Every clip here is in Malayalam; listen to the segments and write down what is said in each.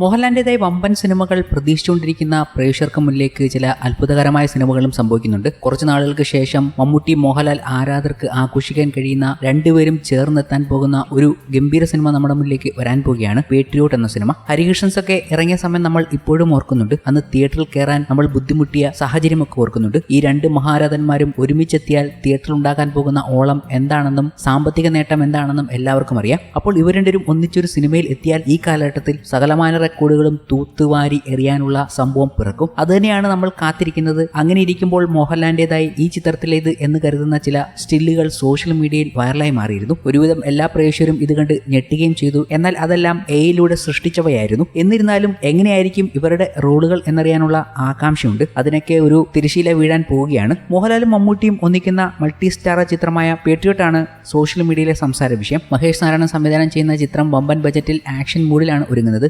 മോഹൻലാലിന്റെതായി വമ്പൻ സിനിമകൾ പ്രതീക്ഷിച്ചുകൊണ്ടിരിക്കുന്ന പ്രേക്ഷകർക്ക് മുന്നിലേക്ക് ചില അത്ഭുതകരമായ സിനിമകളും സംഭവിക്കുന്നുണ്ട്. കുറച്ച് നാളുകൾക്ക് ശേഷം മമ്മൂട്ടി മോഹൻലാൽ ആരാധകർക്ക് ആഘോഷിക്കാൻ കഴിയുന്ന രണ്ടുപേരും ചേർന്നെത്താൻ പോകുന്ന ഒരു ഗംഭീര സിനിമ നമ്മുടെ മുന്നിലേക്ക് വരാൻ പോവുകയാണ്. പേട്രിയോട്ട് എന്ന സിനിമ. ഹരികൃഷ്ണൻസ് ഒക്കെ ഇറങ്ങിയ സമയം നമ്മൾ ഇപ്പോഴും ഓർക്കുന്നുണ്ട്. അന്ന് തിയേറ്ററിൽ കയറാൻ നമ്മൾ ബുദ്ധിമുട്ടിയ സാഹചര്യമൊക്കെ ഓർക്കുന്നുണ്ട്. ഈ രണ്ട് മഹാരാധന്മാരും ഒരുമിച്ചെത്തിയാൽ തിയേറ്ററിൽ ഉണ്ടാകാൻ പോകുന്ന ഓളം എന്താണെന്നും സാമ്പത്തിക നേട്ടം എന്താണെന്നും എല്ലാവർക്കും അറിയാം. അപ്പോൾ ഇവർ ഒന്നിച്ചൊരു സിനിമയിൽ എത്തിയാൽ ഈ കാലഘട്ടത്തിൽ സകലമാന റെക്കോർഡുകളും തൂത്തുവാരി എറിയാനുള്ള സംഭവം പിറക്കും. അതുതന്നെയാണ് നമ്മൾ കാത്തിരിക്കുന്നത്. അങ്ങനെ ഇരിക്കുമ്പോൾ മോഹൻലാലിന്റെതായി ഈ ചിത്രത്തിലേത് എന്ന് കരുതുന്ന ചില സ്റ്റില്ലുകൾ സോഷ്യൽ മീഡിയയിൽ വൈറലായി മാറിയിരുന്നു. ഒരുവിധം എല്ലാ പ്രേക്ഷകരും ഇത് കണ്ട് ഞെട്ടുകയും ചെയ്തു. എന്നാൽ അതെല്ലാം എയിലൂടെ സൃഷ്ടിച്ചവയായിരുന്നു. എന്നിരുന്നാലും എങ്ങനെയായിരിക്കും ഇവരുടെ റോളുകൾ എന്നറിയാനുള്ള ആകാംക്ഷയുണ്ട്. അതിനൊക്കെ ഒരു തിരശീല വീഴാൻ പോവുകയാണ്. മോഹൻലാലും മമ്മൂട്ടിയും ഒന്നിക്കുന്ന മൾട്ടി സ്റ്റാർ ചിത്രമായ പേട്രിയോട്ടാണ് സോഷ്യൽ മീഡിയയിലെ സംസാര വിഷയം. മഹേഷ് നാരായണൻ സംവിധാനം ചെയ്യുന്ന ചിത്രം വമ്പൻ ബജറ്റിൽ ആക്ഷൻ മൂഡിലാണ് ഒരുങ്ങുന്നത്.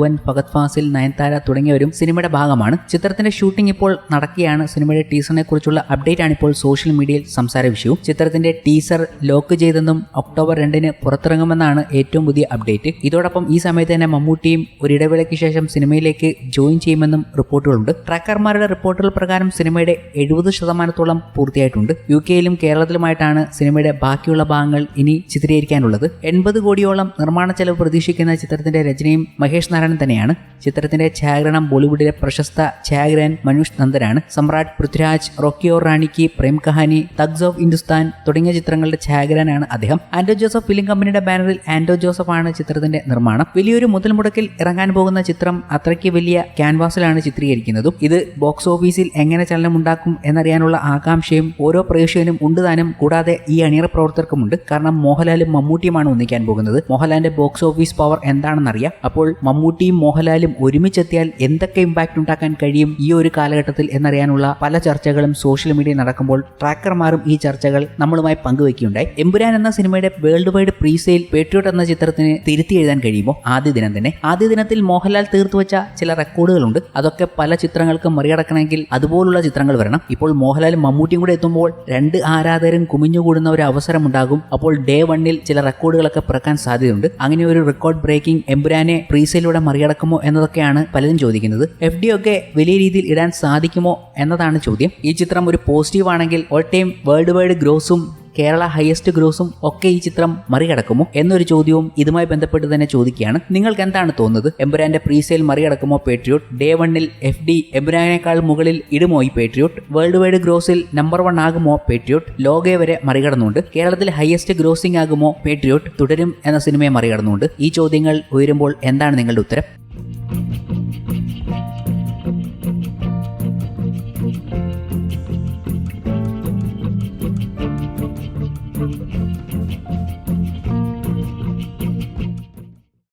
കുഞ്ചാക്കോവൻ ഫഗത് ഫാസിൽ നയൻതാര തുടങ്ങിയവരും സിനിമയുടെ ഭാഗമാണ്. ചിത്രത്തിന്റെ ഷൂട്ടിംഗ് ഇപ്പോൾ നടക്കുകയാണ്. സിനിമയുടെ ടീസറിനെ കുറിച്ചുള്ള അപ്ഡേറ്റ് ആണ് ഇപ്പോൾ സോഷ്യൽ മീഡിയയിൽ സംസാര വിഷയവും. ചിത്രത്തിന്റെ ടീസർ ലോക്ക് ചെയ്തെന്നും ഒക്ടോബർ രണ്ടിന് പുറത്തിറങ്ങുമെന്നാണ് ഏറ്റവും പുതിയ അപ്ഡേറ്റ് ഇതോടൊപ്പം ഈ സമയത്ത് തന്നെ മമ്മൂട്ടിയും ഒരു ഇടവേളയ്ക്ക് ശേഷം സിനിമയിലേക്ക് ജോയിൻ ചെയ്യുമെന്നും റിപ്പോർട്ടുകളുണ്ട്. ട്രാക്കർമാരുടെ റിപ്പോർട്ടുകൾ പ്രകാരം സിനിമയുടെ എഴുപത് ശതമാനത്തോളം പൂർത്തിയായിട്ടുണ്ട്. യു കെയിലും കേരളത്തിലുമായിട്ടാണ് സിനിമയുടെ ബാക്കിയുള്ള ഭാഗങ്ങൾ ഇനി ചിത്രീകരിക്കാനുള്ളത്. എൺപത് കോടിയോളം നിർമ്മാണ ചെലവ് പ്രതീക്ഷിക്കുന്ന ചിത്രത്തിന്റെ രചനയും മഹേഷ് നാരായണൻ തന്നെയാണ്. ചിത്രത്തിന്റെ ഛായാഗ്രഹണം ബോളിവുഡിലെ പ്രശസ്ത ഛായാഗ്രഹൻ മനുഷ് നന്ദനാണ്. സമ്രാട്ട് പൃഥ്വിരാജ് റോക്കിയോ റാണിക്ക് പ്രേം കഹാനി തഗ്സ് ഓഫ് ഹിന്ദുസ്ഥാൻ തുടങ്ങിയ ചിത്രങ്ങളുടെ ഛായാഗ്രഹനാണ് അദ്ദേഹം. ആൻഡോ ജോസഫ് ഫിലിം കമ്പനിയുടെ ബാനറിൽ ആൻഡോ ജോസഫ് ആണ് ചിത്രത്തിന്റെ നിർമ്മാണം. വലിയൊരു മുതൽ മുടക്കിൽ ഇറങ്ങാൻ പോകുന്ന ചിത്രം അത്രയ്ക്ക് വലിയ ക്യാൻവാസിലാണ് ചിത്രീകരിക്കുന്നതും. ഇത് ബോക്സ് ഓഫീസിൽ എങ്ങനെ ചലനമുണ്ടാക്കും എന്നറിയാനുള്ള ആകാംക്ഷയും ഓരോ പ്രേക്ഷകനും ഉണ്ടുതാനും കൂടാതെ ഈ അണിയറ പ്രവർത്തകർക്കുമുണ്ട്. കാരണം മോഹൻലാലും മമ്മൂട്ടിയുമാണ് ഒന്നിക്കാൻ പോകുന്നത്. മോഹൻലാലിന്റെ ബോക്സ് ഓഫീസ് പവർ എന്താണെന്നറിയാം. അപ്പോൾ മമ്മൂട്ടിയും മോഹൻലാലും ഒരുമിച്ചെത്തിയാൽ എന്തൊക്കെ ഇമ്പാക്ട് ഉണ്ടാക്കാൻ കഴിയും ഈ ഒരു കാലഘട്ടത്തിൽ എന്നറിയാനുള്ള പല ചർച്ചകളും സോഷ്യൽ മീഡിയ നടക്കുമ്പോൾ ട്രാക്കർമാരും ഈ ചർച്ചകൾ നമ്മളുമായി പങ്കുവയ്ക്കുകയുണ്ടായി എമ്പുരാൻ എന്ന സിനിമയുടെ വേൾഡ് വൈഡ് പ്രീസെയിൽ പേട്രിയോട്ട് എന്ന ചിത്രത്തിന് തിരുത്തി എഴുതാൻ കഴിയുമോ? ആദ്യ ദിനം തന്നെ. ആദ്യ ദിനത്തിൽ മോഹൻലാൽ തീർത്തു വെച്ച ചില റെക്കോർഡുകളുണ്ട് അതൊക്കെ പല ചിത്രങ്ങൾക്കും മറികടക്കണമെങ്കിൽ അതുപോലുള്ള ചിത്രങ്ങൾ വരണം. ഇപ്പോൾ മോഹൻലാലും മമ്മൂട്ടിയും കൂടെ എത്തുമ്പോൾ രണ്ട് ആരാധകരും കുമിഞ്ഞുകൂടുന്ന ഒരു അവസരം ഉണ്ടാകും അപ്പോൾ ഡേ വണ്ണിൽ ചില റെക്കോർഡുകളൊക്കെ പിറക്കാൻ സാധ്യതയുണ്ട്. അങ്ങനെ ഒരു റെക്കോർഡ് ബ്രേക്കിംഗ് എമ്പുരാനെ പ്രീസെയിലൂടെ മറികടക്കുമോ എന്നതൊക്കെയാണ് പലരും ചോദിക്കുന്നത്. എഫ് ഡി ഒക്കെ വലിയ രീതിയിൽ ഇടാൻ സാധിക്കുമോ എന്നതാണ് ചോദ്യം. ഈ ചിത്രം ഒരു പോസിറ്റീവ് ആണെങ്കിൽ ഓൾ ടൈം വേൾഡ് വൈഡ് ഗ്രോസും കേരള ഹയസ്റ്റ് ഗ്രോസും ഒക്കെ ഈ ചിത്രം മറികടക്കുമോ എന്നൊരു ചോദ്യവും ഇതുമായി ബന്ധപ്പെട്ട് തന്നെ ചോദിക്കുകയാണ്. നിങ്ങൾക്ക് എന്താണ് തോന്നുന്നത്? എംബുരാന്റെ പ്രീസെയിൽ മറികടക്കുമോ പേട്രിയോട്ട് ഡേ വണ്ണിൽ എഫ് ഡി എംബുരാനേക്കാൾ മുകളിൽ ഇടുമോ ഈ പേട്രിയോട്ട് വേൾഡ് വൈഡ് ഗ്രോസിൽ നമ്പർ വൺ ആകുമോ പേട്രിയോട്ട് ലോകെ വരെ മറികടന്നുണ്ട് കേരളത്തിൽ ഹയസ്റ്റ് ഗ്രോസിംഗ് ആകുമോ പേട്രിയോട്ട് തുടരും എന്ന സിനിമയെ മറികടന്നുണ്ട് ഈ ചോദ്യങ്ങൾ ഉയരുമ്പോൾ എന്താണ് നിങ്ങളുടെ ഉത്തരം?